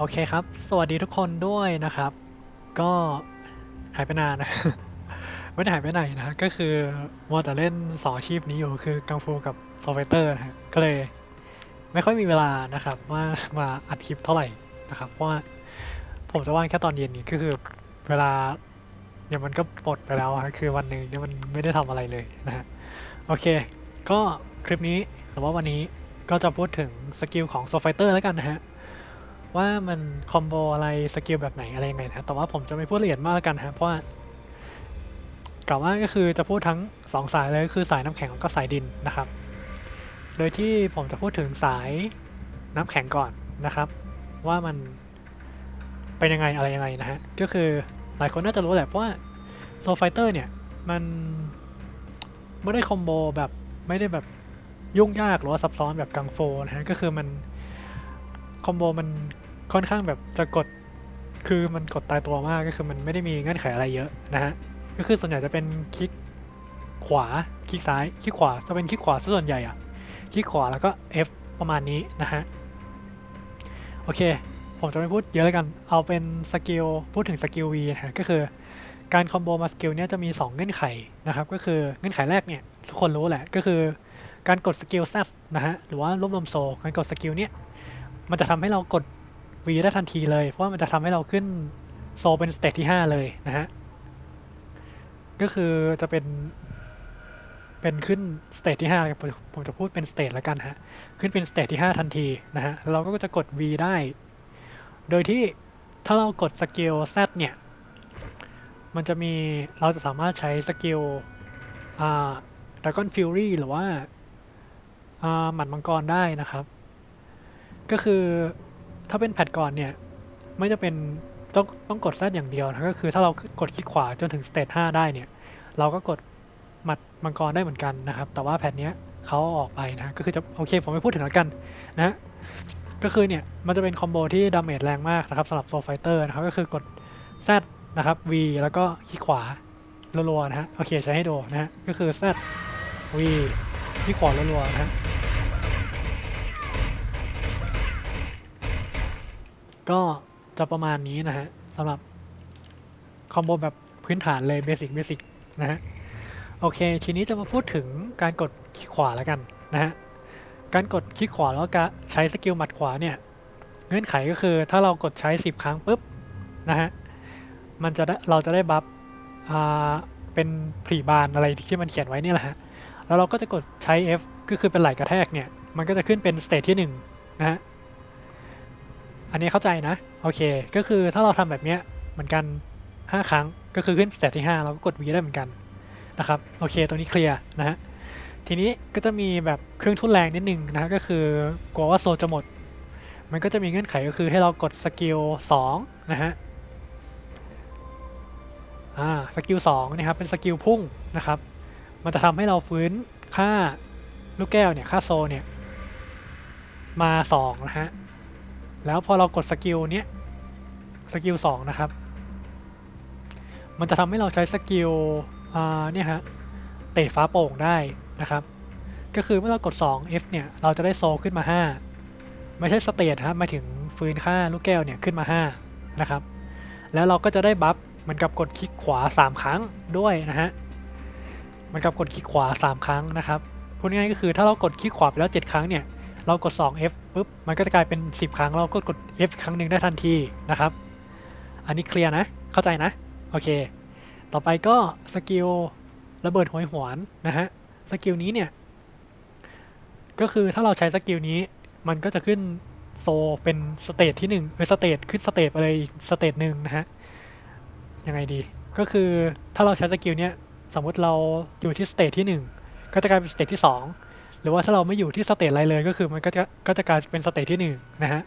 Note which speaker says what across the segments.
Speaker 1: โอเคครับ สวัสดีทุกคนด้วยนะครับ ก็หายไปนานนะ ไม่ได้หายไปไหนนะ ก็คือมัวแต่เล่นสองอาชีพนี้อยู่คือกังฟูกับโซเฟเตอร์นะฮะก็เลย ไม่ค่อยมีเวลานะครับ ว่ามาอัดคลิปเท่าไหร่นะครับ เพราะว่าผมจะว่างแค่ตอนเย็นนี่ก็คือเวลาเนี่ยมันก็หมดไปแล้วอะคือวันหนึ่งเนี่ยมันไม่ได้ทำอะไรเลยนะฮะโอเค ก็คลิปนี้แต่ว่าวันนี้ก็จะพูดถึงสกิลของโซเฟเตอร์แล้วกันนะฮะ ว่ามันคอมโบอะไรสกิลแบบไหนอะไรยังไงนะแต่ว่าผมจะไม่พูดละเอียดมากแล้วกันนะเพราะว่ากล่าวว่าก็คือจะพูดทั้งสองสายเลยคือสายน้ำแข็งแล้วก็สายดินนะครับ โดยที่ผมจะพูดถึงสายน้ำแข็งก่อนนะครับ ว่ามันเป็นยังไงอะไรยังไงนะฮะก็คือหลายคนน่าจะรู้แหละเพราะว่าโซไฟเตอร์เนี่ยมันไม่ได้คอมโบแบบไม่ได้แบบยุ่งยากหรือว่าซับซ้อนแบบกังโฟนะฮะก็คือมันคอมโบมัน ค่อนข้างแบบจะกดคือมันกดตายตัวมากก็คือมันไม่ได้มีเงื่อนไขอะไรเยอะนะฮะก็คือส่วนใหญ่จะเป็นคลิกขวาคลิกซ้ายคลิกขวาจะเป็นคลิกขวาซะส่วนใหญ่อะคลิกขวาแล้วก็ F ประมาณนี้นะฮะโอเค ผมจะไม่พูดเยอะแล้วกัน เอาเป็นสกิลพูดถึงสกิล V นะฮะก็คือการคอมโบมาสกิลเนี้ยจะมี 2 เงื่อนไขนะครับ ก็คือเงื่อนไขแรกเนี่ยทุกคนรู้แหละก็คือการกดสกิล Z นะฮะหรือว่ารวบรวมโซการกดสกิลเนี้ยมันจะทำให้เรากด V ได้ทันทีเลย เพราะว่ามันจะทำให้เราขึ้นโซเป็นสเตจที่ 5 เลยนะฮะ ก็คือจะเป็น เป็นขึ้นสเตจที่5ผมผมจะพูดเป็นสเตจแล้วกันฮะ ขึ้นเป็นสเตจที่ 5 ทันทีนะฮะ เราก็จะกด V ได้ โดยที่ถ้าเรากดสกิล Z เนี่ย มันจะมีเราจะสามารถใช้สกิลอ่า Dragon Fury หรือว่าอ่าหมัดมังกรได้นะครับ ก็คือ ถ้าเป็นแพทก่อนเนี่ย ไม่จะเป็นต้องต้องกดแซดอย่างเดียวนะก็คือถ้าเรากดคลิกขวาจนถึงสเตจ5ได้เนี่ย เราก็กดหมัดมังกรได้เหมือนกันนะครับ แต่ว่าแพทเนี้ยเขาออกไปนะก็คือจะโอเคผมไม่พูดถึงแล้วกันนะก็คือเนี่ยมันจะเป็นคอมโบที่ดาเมจแรงมากนะครับสำหรับโซไฟเตอร์นะครับก็คือกด Z นะครับ V แล้วก็คลิกขวารัวๆนะฮะโอเคใช้ให้ดูนะฮะก็คือ Z V คลิกขวารัวๆนะฮะ ก็จะประมาณนี้นะฮะสำหรับคอมโบแบบพื้นฐานเลยเบสิกเบสิกนะฮะโอเค ทีนี้จะมาพูดถึงการกดคลิกขวาแล้วกันนะฮะการกดคลิกขวาแล้วก็ใช้สกิลหมัดขวาเนี่ยเงื่อนไขก็คือถ้าเรากดใช้ 10 ครั้งปุ๊บนะฮะมันจะได้เราจะได้บัฟเป็นผลีบานอะไรที่มันเขียนไว้นี่แหละฮะแล้วเราก็จะกดใช้ F ก็คือเป็นไหลกระแทกเนี่ยมันก็จะขึ้นเป็นสเตจที่1นะฮะ อันนี้เข้าใจนะ โอเค ก็คือถ้าเราทำแบบเนี้ยเหมือนกัน 5 ครั้งก็คือขึ้นสเตจที่ 5 เราก็กด V ได้เหมือนกันนะครับโอเคตรงนี้เคลียร์นะฮะทีนี้ก็จะมีแบบเครื่องทุนแรงนิดนึงนะก็คือกลัวว่าโซจะหมด มันก็จะมีเงื่อนไขก็คือให้เรากดสกิล2นะฮะอ่าสกิล2นะครับเป็นสกิลพุ่งนะครับ มันจะทำให้เราฟื้นค่าลูกแก้วเนี่ยค่าโซเนี่ยมา2นะฮะ แล้วพอเรากดสกิลเนี้ยสกิลสองนะครับ มันจะทำให้เราใช้สกิลเนี่ยฮะเตะฟ้าโป่งได้นะครับ ก็คือเมื่อเรากด 2 F เนี่ย เราจะได้โซขึ้นมา 5 ไม่ใช่สเตทครับมาถึงฟื้นค่าลูกแก้วเนี่ยขึ้นมา 5 นะครับ แล้วเราก็จะได้บัฟเหมือนกับกดคลิกขวา 3 ครั้งด้วยนะฮะมือนกับกดคลิกขวา 3 ครั้งนะครับพูดง่ายก็คือถ้าเรากดคลิกขวาไปแล้ว 7 ครั้งเนี่ย เรากด 2F ปุ๊บมันก็จะกลายเป็น 10 ครั้งเราก็กด F ครั้งหนึ่งได้ทันทีนะครับ อันนี้เคลียร์นะ เข้าใจนะ โอเค ต่อไปก็สกิลระเบิดหวยหวนนะฮะ สกิลนี้เนี่ย ก็คือถ้าเราใช้สกิลนี้ มันก็จะขึ้นโซเป็นสเตจที่1นึ่งเออสเตจขึ้นสเตจไปเลยสเตจหนึ่งนะฮะ ยังไงดี ก็คือถ้าเราใช้สกิลเนี้ยสมมุติเราอยู่ที่สเตจที่ 1 ก็จะกลายเป็นสเตจที่ 2 หรือว่าถ้าเราไม่อยู่ที่สเตจอะไรเลยก็คือมันก็จะก็จะกลายเป็นสเตจที่1นนะฮะ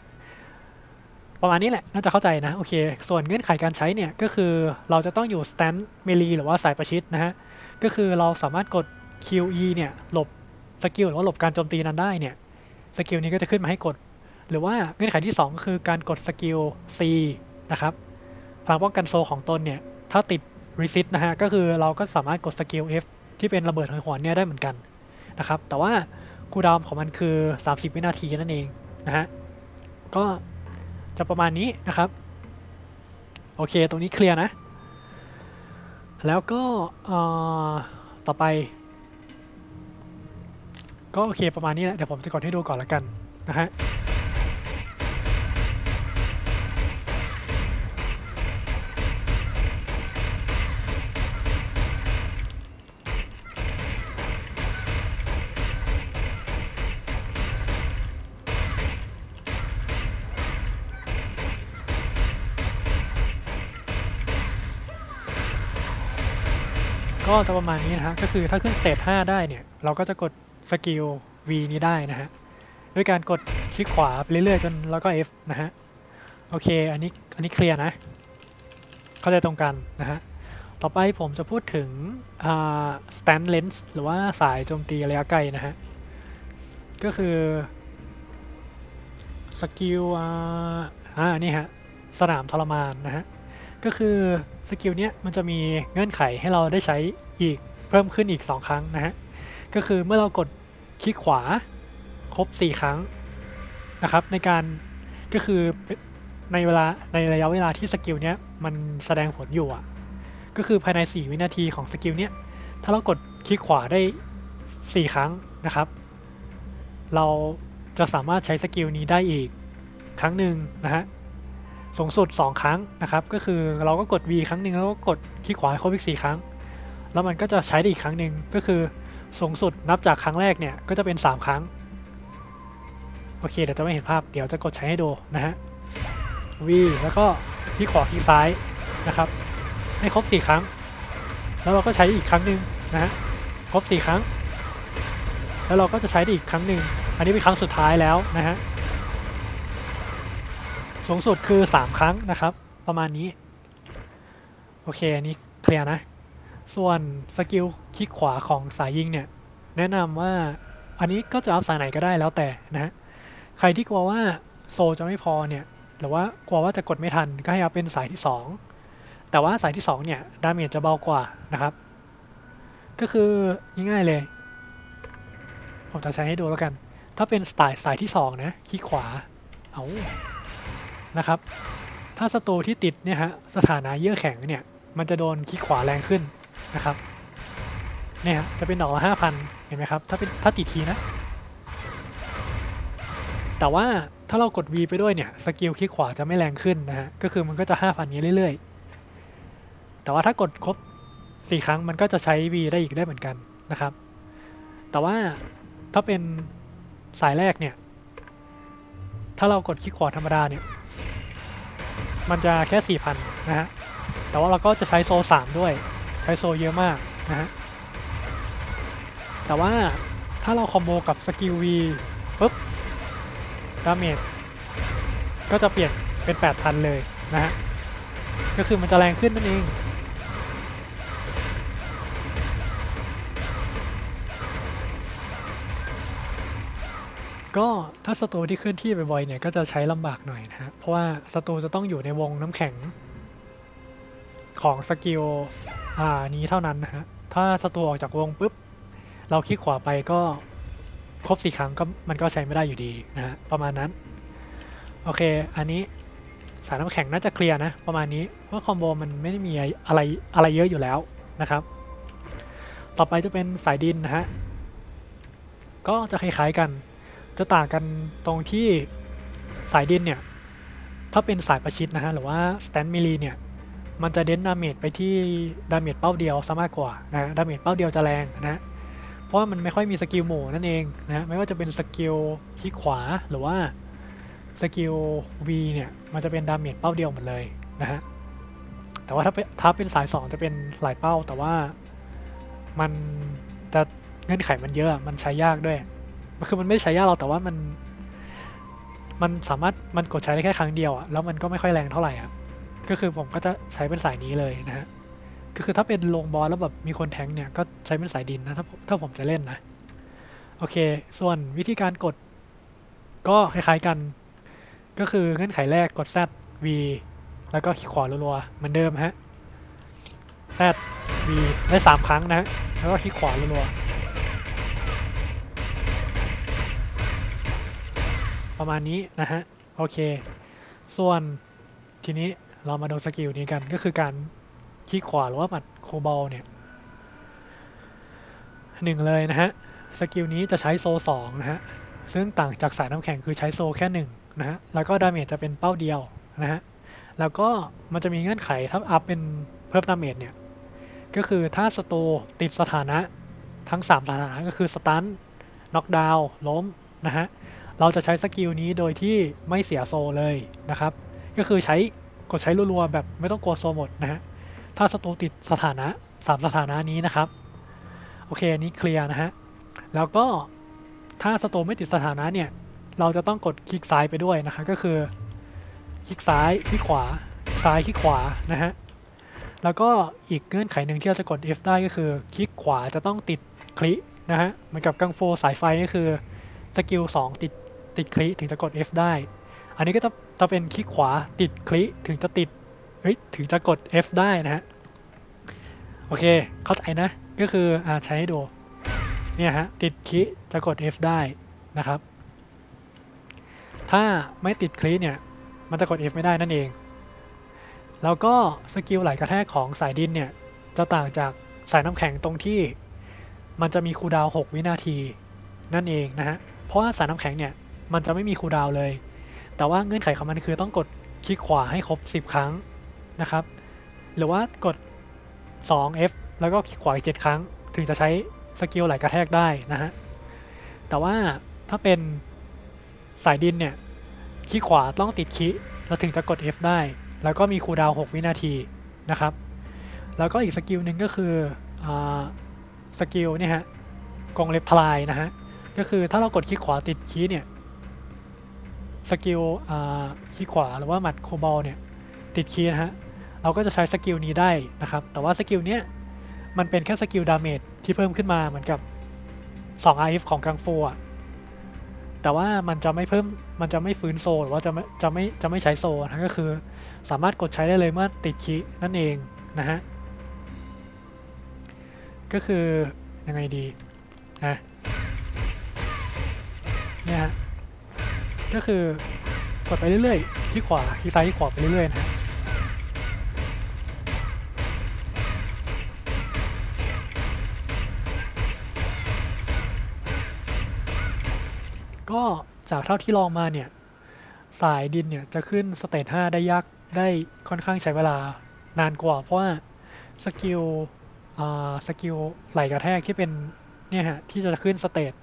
Speaker 1: ประมาณนี้แหละน่าจะเข้าใจนะโอเค ส่วนเงื่อนไขการใช้เนี่ยก็คือเราจะต้องอยู่สแตนเมลีหรือว่าสายประชิดนะฮะก็คือเราสามารถกด QE เนี่ยหลบสกิลหรือว่าหลบการโจมตีนั้นได้เนี่ยสกิลนี้ก็จะขึ้นมาให้กด หรือว่าเงื่อนไขที่ 2 ก็คือการกดสกิล C นะครับพลังป้องกันโซของตนเนี่ยถ้าติด resist นะฮะก็คือเราก็สามารถกดสกิล F ที่เป็นระเบิดหอยหวนเนี่ยได้เหมือนกัน นะครับ แต่ว่าคูลดาวของมันคือ 30 วินาทีนั่นเองนะฮะ ก็จะประมาณนี้นะครับ โอเค ตรงนี้เคลียร์นะ แล้วก็ต่อไป ก็โอเคประมาณนี้แหละ เดี๋ยวผมจะกดให้ดูก่อนละกันนะฮะ ก็จะประมาณนี้นะฮะ ก็คือถ้าขึ้นสเตจ5ได้เนี่ย เราก็จะกดสกิล V นี้ได้นะฮะ ด้วยการกดคลิกขวาไปเรื่อยๆจนแล้วก็ F นะฮะ โอเค อันนี้ อันนี้เคลียร์นะ เข้าใจตรงกันนะฮะ ต่อไปผมจะพูดถึงอ่า stand lens หรือว่าสายโจมตีระยะไกลนะฮะ ก็คือสกิลอ่าอ่านี่ฮะ สนามทรมานนะฮะ ก็คือสกิลเนี้ยมันจะมีเงื่อนไขให้เราได้ใช้อีกเพิ่มขึ้นอีก 2 ครั้งนะฮะ ก็คือเมื่อเรากดคลิกขวาครบ 4 ครั้งนะครับในการก็คือในเวลาในระยะเวลาที่สกิลเนี้ยมันแสดงผลอยู่อะก็คือภายใน 4 วินาทีของสกิลเนี้ยถ้าเรากดคลิกขวาได้ 4 ครั้งนะครับ เราจะสามารถใช้สกิลนี้ได้อีกครั้งหนึ่งนะฮะ สูงสุด 2 ครั้งนะครับ ก็คือเราก็กด V ครั้งหนึ่งแล้วก็กดคลิกขวาให้ครบอีก 4 ครั้ง แล้วมันก็จะใช้ได้อีกครั้งหนึ่งก็คือสูงสุดนับจากครั้งแรกเนี่ยก็จะเป็น 3 ครั้ง โอเคเดี๋ยวจะไม่เห็นภาพเดี๋ยวจะกดใช้ให้ดูนะฮะ V แล้วก็คลิกขวาคลิกซ้ายนะครับ ให้ครบ 4 ครั้ง แล้วเราก็ใช้อีกครั้งหนึ่งนะฮะครบ 4 ครั้ง แล้วเราก็จะใช้ได้อีกครั้งหนึ่งอันนี้เป็นครั้งสุดท้ายแล้วนะฮะ สูงสุดคือ 3 ครั้งนะครับ ประมาณนี้ โอเค อันนี้เคลียร์นะ ส่วนสกิลคลิกขวาของสายยิงเนี่ย แนะนำว่าอันนี้ก็จะอัพสายไหนก็ได้แล้วแต่นะใครที่กลัวว่าโซจะไม่พอเนี่ย หรือว่ากลัวว่าจะกดไม่ทันก็ให้อัพเป็นสายที่ 2 แต่ว่าสายที่ 2 เนี่ย ดาเมจจะเบากว่านะครับ ก็คือง่ายๆเลย ผมจะใช้ให้ดูแล้วกัน ถ้าเป็นสายสายที่ 2 นะ คลิกขวา เอา นะครับ ถ้าศัตรูที่ติดเนี่ยฮะสถานะเยื่อแข็งเนี่ย มันจะโดนคลิกขวาแรงขึ้นนะครับเนี่ยจะเป็นดอกละห้าพันเห็นไหมครับ ถ้าเป็นถ้าติดทีนะ แต่ว่าถ้าเรากด V ไปด้วยเนี่ยสกิลคลิกขวาจะไม่แรงขึ้นนะฮะก็คือมันก็จะห้าพันนี้เรื่อยๆ แต่ว่าถ้ากดครบสี่ครั้งมันก็จะใช้ V ได้อีกได้เหมือนกันนะครับ แต่ว่าถ้าเป็นสายแรกเนี่ย ถ้าเรากดคลิกขวาธรรมดาเนี่ย มันจะแค่ 4,000 นะฮะ แต่ว่าเราก็จะใช้โซ 3 ด้วย ใช้โซเยอะมากนะฮะ แต่ว่าถ้าเราคอมโบกับสกิล V ปุ๊บ ดาเมจก็จะเปลี่ยนเป็น 8,000 เลยนะฮะ ก็คือมันจะแรงขึ้นนั่นเอง ก็ถ้าศัตรูที่เคลื่อนที่บ่อยๆเนี่ยก็จะใช้ลำบากหน่อยนะฮะ เพราะว่าศัตรูจะต้องอยู่ในวงน้ำแข็งของสกิลอ่านี้เท่านั้นนะฮะ ถ้าศัตรูออกจากวงปุ๊บ เราคลิกขวาไปก็ครบสี่ครั้งก็มันก็ใช้ไม่ได้อยู่ดีนะฮะ ประมาณนั้น โอเค อันนี้สายน้ำแข็งน่าจะเคลียร์นะ ประมาณนี้เพราะคอมโบมันไม่ได้มีอะไรอะไรเยอะอยู่แล้วนะครับ ต่อไปจะเป็นสายดินนะฮะ ก็จะคล้ายๆกัน จะต่างกันตรงที่สายดินเนี่ย ถ้าเป็นสายประชิดนะฮะ หรือว่า stand melee เนี่ย มันจะเน้นดาเมจไปที่ดาเมจเป้าเดียวซะมากกว่านะดาเมจเป้าเดียวจะแรงนะเพราะว่ามันไม่ค่อยมีสกิลหมู่นั่นเองนะไม่ว่าจะเป็นสกิลคลิกขวาหรือว่าสกิล V เนี่ย มันจะเป็นดาเมจเป้าเดียวหมดเลยนะฮะแต่ว่าถ้าเป็นถ้าเป็นสาย 2 จะเป็นหลายเป้าแต่ว่ามันจะเงื่อนไขมันเยอะมันใช้ยากด้วย คือมันไม่ใช้ยากเราแต่ว่ามัน มันสามารถมันกดใช้ได้แค่ครั้งเดียวอะแล้วมันก็ไม่ค่อยแรงเท่าไหร่อะก็คือผมก็จะใช้เป็นสายนี้เลยนะฮะก็คือถ้าเป็นลงบอลแล้วแบบมีคนแทงเนี่ยก็ใช้เป็นสายดินนะถ้าถ้าผมจะเล่นนะ โอเค ส่วนวิธีการกด ก็คล้ายๆกัน ก็คือเงื่อนไขแรกกด Z V แล้วก็คลิกขวารัวๆเหมือนเดิมฮะ Z V ได้สามครั้งนะฮะแล้วก็คลิกขวารัวๆ ประมาณนี้นะฮะ โอเค ส่วนทีนี้เรามาดูสกิลนี้กันก็คือการขี้ขวาหรือว่าหมัดโคบอลเนี่ยหนึ่งเลยนะฮะ สกิลนี้จะใช้โซสองนะฮะ ซึ่งต่างจากสายน้ำแข็งคือใช้โซแค่หนึ่งนะฮะ แล้วก็ดาเมจจะเป็นเป้าเดียวนะฮะ แล้วก็มันจะมีเงื่อนไขถ้าอัพเป็นเพิ่มดาเมจเนี่ย ก็คือถ้าสโตติดสถานะทั้ง 3 สถานะก็คือสตันน็อกดาวน์ล้มนะฮะ เราจะใช้สกิลนี้โดยที่ไม่เสียโซเลยนะครับ ก็คือใช้กดใช้รัวๆแบบไม่ต้องกลัวโซหมดนะฮะ ถ้าสโตติดสถานะ3สถานะนี้นะครับ โอเคอันนี้เคลียร์นะฮะ แล้วก็ถ้าสโตไม่ติดสถานะเนี่ย เราจะต้องกดคลิกซ้ายไปด้วยนะคะก็คือคลิกซ้ายคลิกขวาซ้ายคลิกขวานะฮะ แล้วก็อีกเงื่อนไขหนึ่งที่เราจะกด F ได้ก็คือคลิกขวาจะต้องติดคลินะฮะ เหมือนกับกังโฟสายไฟก็คือสกิล2ติด ติดคลิถึงจะกด F ได้ อันนี้ก็จะจะเป็นคลิกขวาติดคลิถึงจะติดเฮ้ยถึงจะกด F ได้นะฮะ โอเค เข้าใจนะ ก็คืออ่าใช้ให้ดู เนี่ยฮะ ติดคลิจะกด F ได้นะครับ ถ้าไม่ติดคลิเนี่ย มันจะกด F ไม่ได้นั่นเอง แล้วก็สกิลไหลกระแทกของสายดินเนี่ย จะต่างจากสายน้ำแข็งตรงที่มันจะมีคูดาว 6 วินาทีนั่นเองนะฮะ เพราะว่าสายน้ำแข็งเนี่ย มันจะไม่มีคูลดาวเลย แต่ว่าเงื่อนไขของมันคือต้องกดคลิกขวาให้ครบ 10 ครั้งนะครับ หรือว่ากด 2F แล้วก็คลิกขวาอีก7ครั้ง ถึงจะใช้สกิลไหลกระแทกได้นะฮะ แต่ว่าถ้าเป็นสายดินเนี่ยคลิกขวาต้องติดคลิแล้วถึงจะกด F ได้ แล้วก็มีคูลดาวน์6วินาทีนะครับ แล้วก็อีกสกิลหนึ่งก็คืออสกิลเนี่ยฮะกองเล็บทลายนะฮะ ก็คือถ้าเรากดคลิกขวาติดคีย์เนี่ย สกิลคลิกขวาหรือว่าหมัดโคบอลเนี่ยติดคีย์นะฮะเราก็จะใช้สกิลนี้ได้นะครับ แต่ว่าสกิลเนี้ยมันเป็นแค่สกิลดาเมจที่เพิ่มขึ้นมาเหมือนกับ2 RF ของกังฟูอะแต่ว่ามันจะไม่เพิ่มมันจะไม่ฟื้นโซหรือว่าจะไม่จะไม่จะไม่ใช้โซนะก็คือ สามารถกดใช้ได้เลยเมื่อติดคีนั่นเองนะฮะก็คือยังไงดีนะเนี่ยฮะ ก็คือกดไปเรื่อยๆที่ขวาที่ซ้ายที่ขวาไปเรื่อยๆนะก็จากเท่าที่ลองมาเนี่ย สายดินเนี่ยจะขึ้นสเตจ5ได้ยากได้ค่อนข้างใช้เวลานานกว่า เพราะว่าสกิลอ่าสกิลไหลกระแทกที่เป็นเนี่ยฮะที่จะขึ้นสเตจ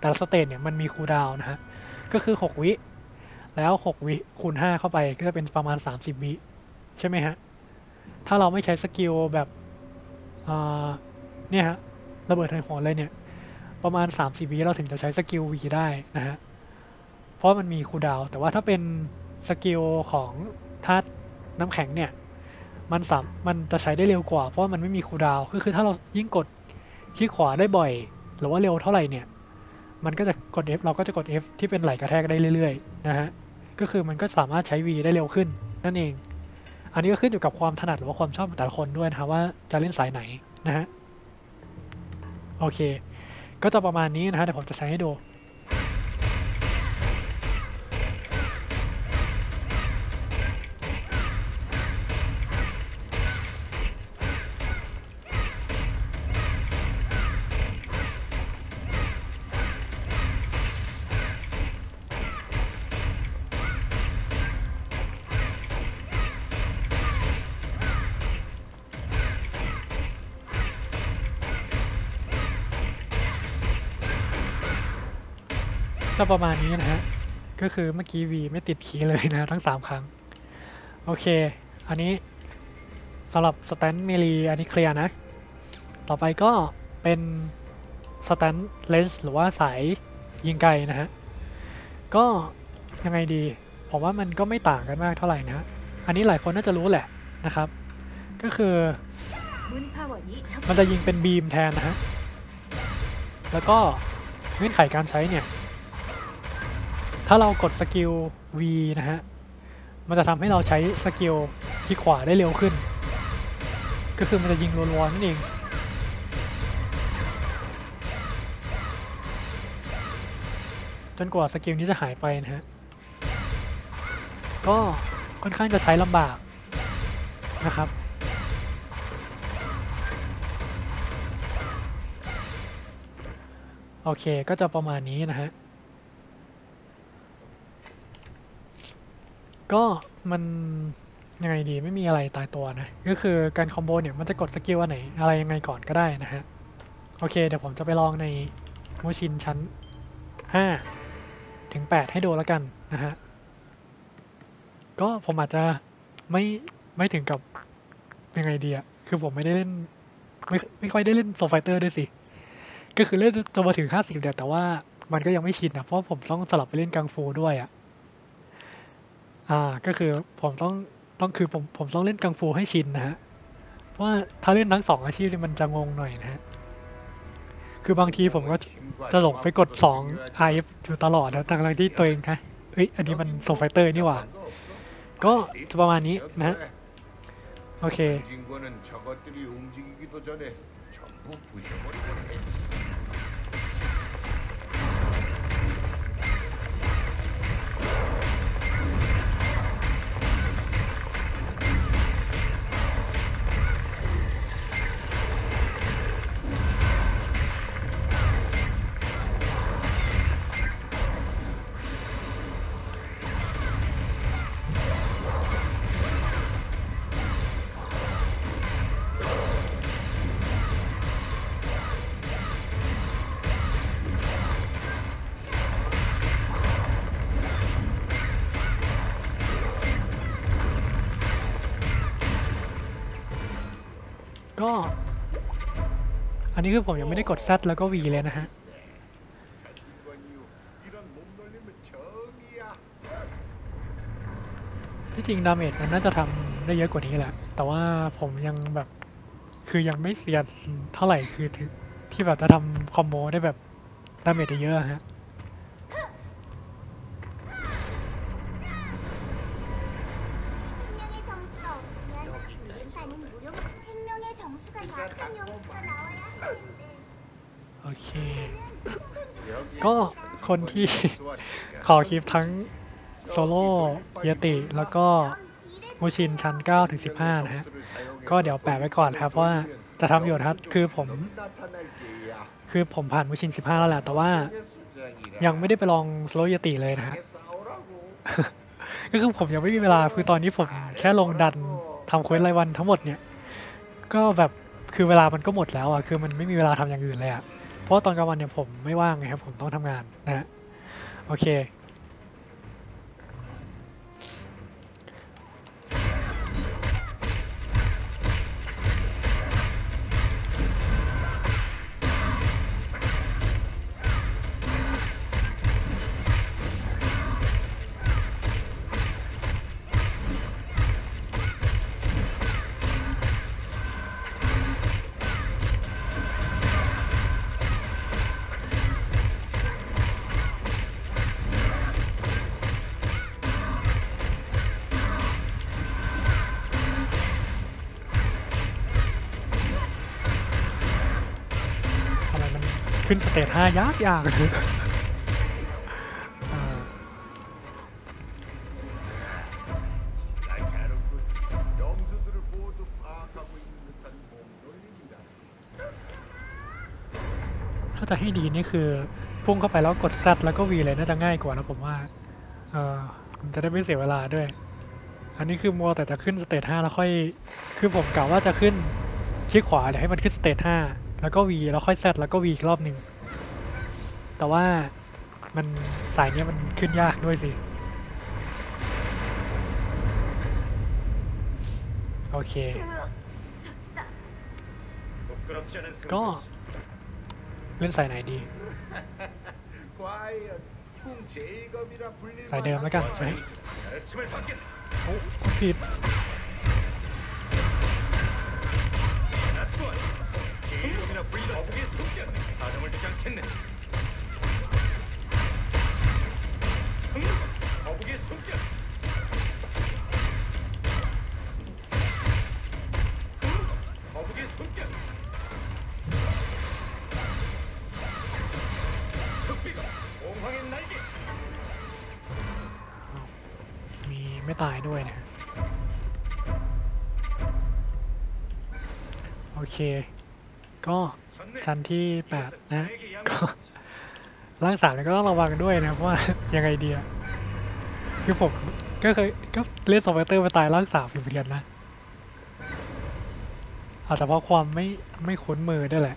Speaker 1: แต่ละสเตจเนี่ยมันมีคูลดาวน์นะฮะ ก็คือ6วิ แล้ว6วิคูณ5เข้าไปก็จะเป็นประมาณ30วิใช่ไหมฮะ ถ้าเราไม่ใช้สกิลแบบเนี่ยฮะระเบิดทันหัวเลยเนี่ย ประมาณ30วิเราถึงจะใช้สกิล V ได้นะฮะ เพราะมันมีคูดาว แต่ว่าถ้าเป็นสกิลของธาตุน้ำแข็งเนี่ยมันสามมันจะใช้ได้เร็วกว่าเพราะมันไม่มีคูดาวน์ก็คือถ้าเรายิ่งกดคลิกขวาได้บ่อย หรือว่าเร็วเท่าไหร่เนี่ย มันก็จะกด F เราก็จะกด F ที่เป็นไหลกระแทกได้เรื่อยๆนะฮะก็คือมันก็สามารถใช้ V ได้เร็วขึ้นนั่นเอง อันนี้ก็ขึ้นอยู่กับความถนัดหรือว่าความชอบของแต่ละคนด้วยนะว่าจะเล่นสายไหนนะฮะโอเค ก็จะประมาณนี้นะฮะเดี๋ยวผมจะใช้ให้ดู ก็ประมาณนี้นะฮะ ก็คือเมื่อกี้ V ไม่ติดคีย์เลยนะทั้ง 3 ครั้ง โอเค อันนี้สำหรับสแตนเมลีอันนี้เคลียร์นะ ต่อไปก็เป็นสแตนเลนส์หรือว่าสายยิงไกลนะฮะ ก็ยังไงดี ผมว่ามันก็ไม่ต่างกันมากเท่าไหร่นะฮะอันนี้หลายคนน่าจะรู้แหละนะครับ ก็คือ มันจะยิงเป็นบีมแทนนะฮะ แล้วก็เงื่อนไขการใช้เนี่ย ถ้าเรากดสกิล V นะฮะ มันจะทำให้เราใช้สกิลคลิกขวาได้เร็วขึ้น ก็คือมันจะยิงรัวๆนั่นเอง จนกว่าสกิลนี้จะหายไปนะฮะ ก็ค่อนข้างจะใช้ลำบากนะครับโอเค ก็จะประมาณนี้นะฮะ ก็มันยังไงดีไม่มีอะไรตายตัวนะ ก็คือการคอมโบเนี่ยมันจะกดสกิลอันไหนอะไรยังไงก่อนก็ได้นะฮะ โอเคเดี๋ยวผมจะไปลองในโมชินชั้น 5 ถึง 8 ให้ดูแล้วกันนะฮะ ก็ผมอาจจะไม่ไม่ถึงกับยังไงดีอะคือผมไม่ได้เล่น ไม่ไม่ค่อยได้เล่นโซไฟเตอร์ด้วยสิ ก็คือเล่นจนมาถึง 50แต่แต่ว่ามันก็ยังไม่ชินนะเพราะผมต้องสลับไปเล่นกังฟูด้วยอะ อ่าก็คือผมต้องต้องคือผมผมต้องเล่นกังฟูให้ชินนะฮะเพราะว่าถ้าเล่นทั้งสองอาชีพนี่มันจะงงหน่อยนะฮะคือบางทีผมก็จะหลงไปกด2 IF อฟอยู่ตลอดนะทั้งที่ตัวเองฮะเอ้ยอันนี้มันโซไฟเตอร์นี่หว่า ก็จะประมาณนี้นะโอเค ก็ อันนี้คือผมยังไม่ได้กดซัดแล้วก็วีเลยนะฮะที่จริงดาเมจมันน่าจะทำได้เยอะกว่านี้แหละ แต่ว่าผมยังแบบ คือยังไม่เสียดเท่าไหร่คือที่แบบจะทำคอมโบได้แบบดาเมจได้เยอะฮะ โอเค ก็คนที่ขอคลิปทั้งโซโล่ยติแล้วก็มูชินชั้น9ถึง15 นะฮะ ก็เดี๋ยวแปะไว้ก่อนครับว่าจะทำอยู่นะครับ คือผม คือผมผ่านมูชิน 15 แล้วแหละ แต่ว่ายังไม่ได้ไปลองโซโล่ยติเลยนะฮะ ก็คือผมยังไม่มีเวลา คือตอนนี้ผมแค่ลงดันทำเควสรายวันทั้งหมดเนี่ย ก็แบบ คือเวลามันก็หมดแล้วอะคือมันไม่มีเวลาทำอย่างอื่นเลยอะเพราะตอนกลางวันเนี่ยผมไม่ว่างไงครับผมต้องทำงานนะฮะโอเค ขึ้นสเตจห้ายากยากเลยถ้าจะให้ดีนี่คือพุ่งเข้าไปแล้วกดซัดแล้วก็วีเลยน่าจะง่ายกว่านะผมว่า เออมันจะได้ไม่เสียเวลาด้วย อันนี้คือมัวแต่จะขึ้นสเตจห้าแล้วค่อย คือผมกะว่าจะขึ้นคลิกขวาเดี๋ยวให้มันขึ้นสเตจห้า แล้วก็วีแล้วค่อยแซดแล้วก็วีอีกรอบหนึ่ง แต่ว่ามันสายนี้มันขึ้นยากด้วยสิ โอเค
Speaker 2: ก็
Speaker 1: เล่นสายไหนดี
Speaker 2: สา
Speaker 1: ย
Speaker 2: เดิมแล้วกันไห
Speaker 1: มผิด
Speaker 2: 거북이 숙제 다름을 두지 않겠네 거북이 숙제 거북이 숙제 흑비가 공황의 날개
Speaker 1: มีไม่ตายด้วยนะ โอเค ก็ชั้นที่แปดนะก็ร่างสามเนี่ยก็ต้องระวังด้วยนะเพราะว่ายังไงดีอะคือผมก็เคยก็เล่นโซเฟเตอร์ไปตายร่างสามอยู่เหมือนกันนะอาจจะเพราะความไม่ไม่คุ้นมือด้วยแหละ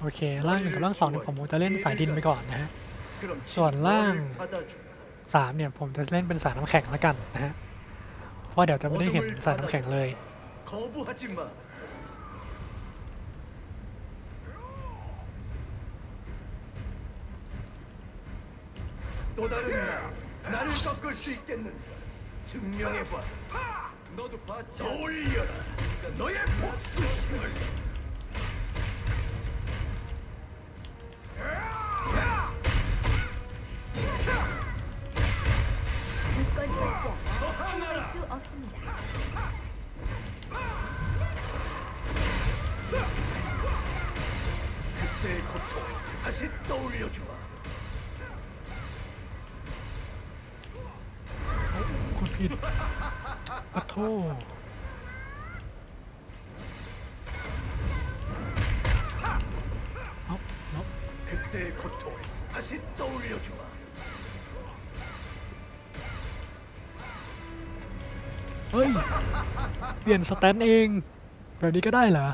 Speaker 1: โอเคร่างหนึ่งกับร่างสองเนี่ยผมคงจะเล่นสายดินไปก่อนนะฮะ
Speaker 2: 그럼
Speaker 1: 수완랑.
Speaker 2: 너를 받아주마.
Speaker 1: สามเนี่ยผมจะเล่นเป็นสายน้ำแข็งแล้วกันนะฮะเพราะเดี๋ยวจะไม่ได้เห็นสายน้ำแข็งเลย
Speaker 2: 거부하지 마. 또 다른 나, 나를 꺾을 수 있겠는가? 증명해봐. 너도 봤지? 떠올려라. 너의 복수심을.
Speaker 3: 있습니다.
Speaker 2: 그때의 고통 다시 떠올려주마.
Speaker 1: 코피 아토 เปลี่ยนสแตนเอง แบบนี้ก็ได้เหรอ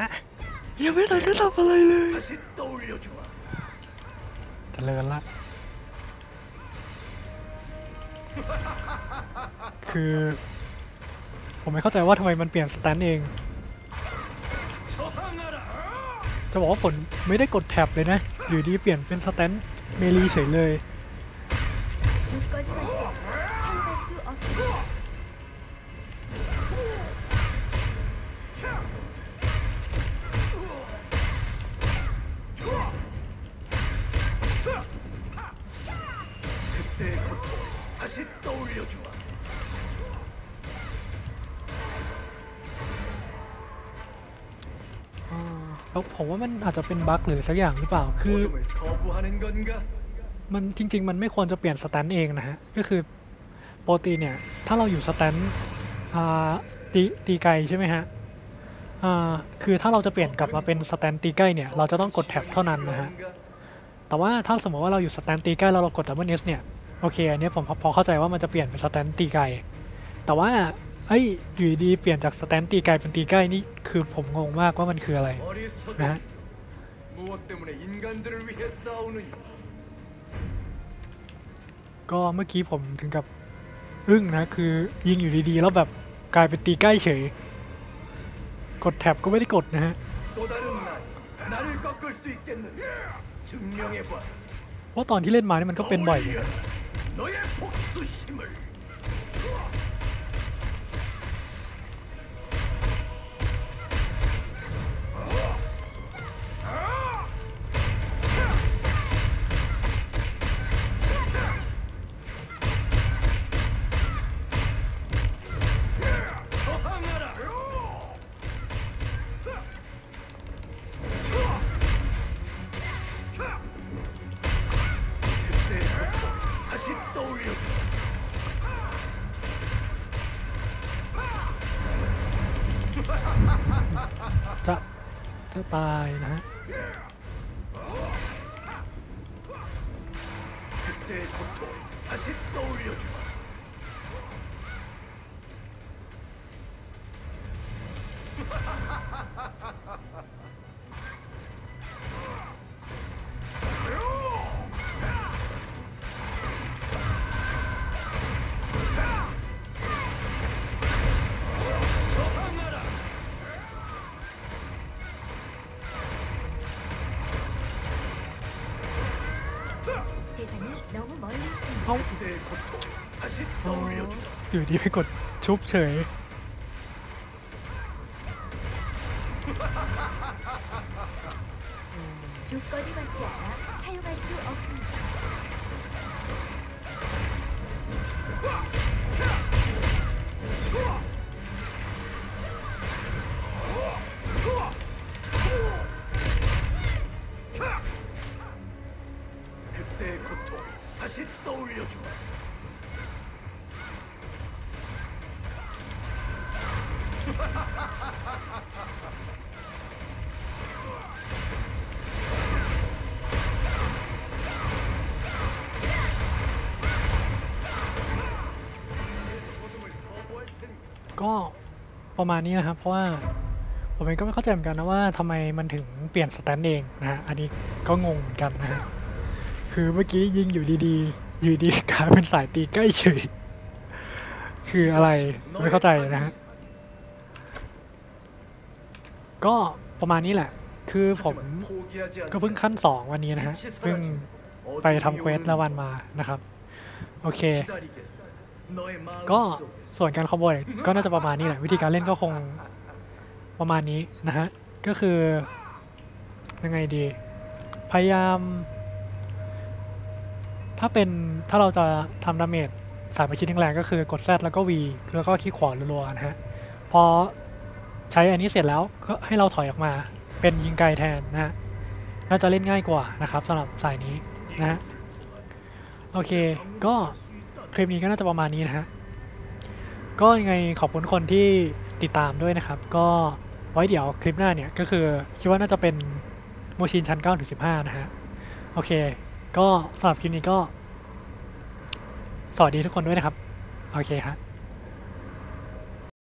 Speaker 1: ฮะ ยังไม่ทันได้ทำอะไรเลยเจริญละคือ ผมไม่เข้าใจว่าทำไมมันเปลี่ยนสแตนเอง จะบอกว่าฝนไม่ได้กดแท็บเลยนะ อยู่ดีเปลี่ยนเป็นสแตนเมลีเฉยเลย
Speaker 2: 走り落
Speaker 1: ちは แล้วผมว่ามันอาจจะเป็นบั๊กหรือสักอย่างหรือเปล่า คือ มันจริง ๆ มันไม่ควรจะเปลี่ยนสแตนเองนะฮะ ก็คือโปรตีเนี่ย ถ้าเราอยู่สแตนตีตีไกลใช่ไหมฮะคือถ้าเราจะเปลี่ยนกลับมาเป็นสแตนตีใกล้เนี่ย เราจะต้องกดแท็บเท่านั้นนะฮะ แต่ว่าถ้าสมมติว่าเราอยู่สแตนตีใกล้เราเรากดดับเบิลเอสเนี่ย โอเค อันนี้ผมพอเข้าใจว่ามันจะเปลี่ยนเป็นสแตนตีไกล แต่ว่า เอ้ยอยู่ดีเปลี่ยนจากสแตนตีไกลเป็นตีใกล้นี่คือผมงงมากว่ามันคืออะไร
Speaker 2: นะฮะ
Speaker 1: ก็เมื่อกี้ผมถึงกับอึ้งนะคือยิงอยู่ดีๆแล้วแบบกลายเป็นตีใกล้เฉย กดแท็บก็ไม่ได้กดนะฮะ เพราะตอนที่เล่นมาเนี่ยมันก็เป็นบ่อย
Speaker 2: 다시 떠올려주마.
Speaker 1: อยู่ดีไปกดชุบเฉย็ประมาณนี้นะครับ เพราะว่าผมเองก็ไม่เข้าใจเหมือนกันนะว่าทำไมมันถึงเปลี่ยนสแตนเองนะฮะอันนี้ก็งงเหมือนกันนะฮะคือเมื่อกี้ยิงอยู่ดีๆ อยู่ดีกลายเป็นสายตีใกล้เฉยคืออะไรไม่เข้าใจนะฮะก็ประมาณนี้แหละ คือผมก็เพิ่งขั้นสองวันนี้นะฮะเพิ่งไปทำเควสละวันมานะครับ โอเค ก็ส่วนการคอมโบเนี่ก็น่าจะประมาณนี้แหละวิธีการเล่นก็คงประมาณนี้นะฮะก็คือยังไงดี พยายาม ถ้าเป็นถ้าเราจะทำดาเมจสายประชิดแรงก็คือกดแซดแล้วก็วีแล้วก็คลิขวารัวๆนะฮะพอใช้อันนี้เสร็จแล้วก็ให้เราถอยออกมา เป็นยิงไกลแทนนะฮะน่าจะเล่นง่ายกว่านะครับสำหรับสายนี้นะฮะโอเคก็ คลิปนี้ก็น่าจะประมาณนี้นะฮะ ก็ยังไงขอบคุณคนที่ติดตามด้วยนะครับ ก็ไว้เดี๋ยวคลิปหน้าเนี่ย ก็คือคิดว่าน่าจะเป็นโมชินชั้น9ถึง15 นะฮะ โอเค ก็สำหรับคลิปนี้ก็ สวัสดีทุกคนด้วยนะครับ โอเคครับ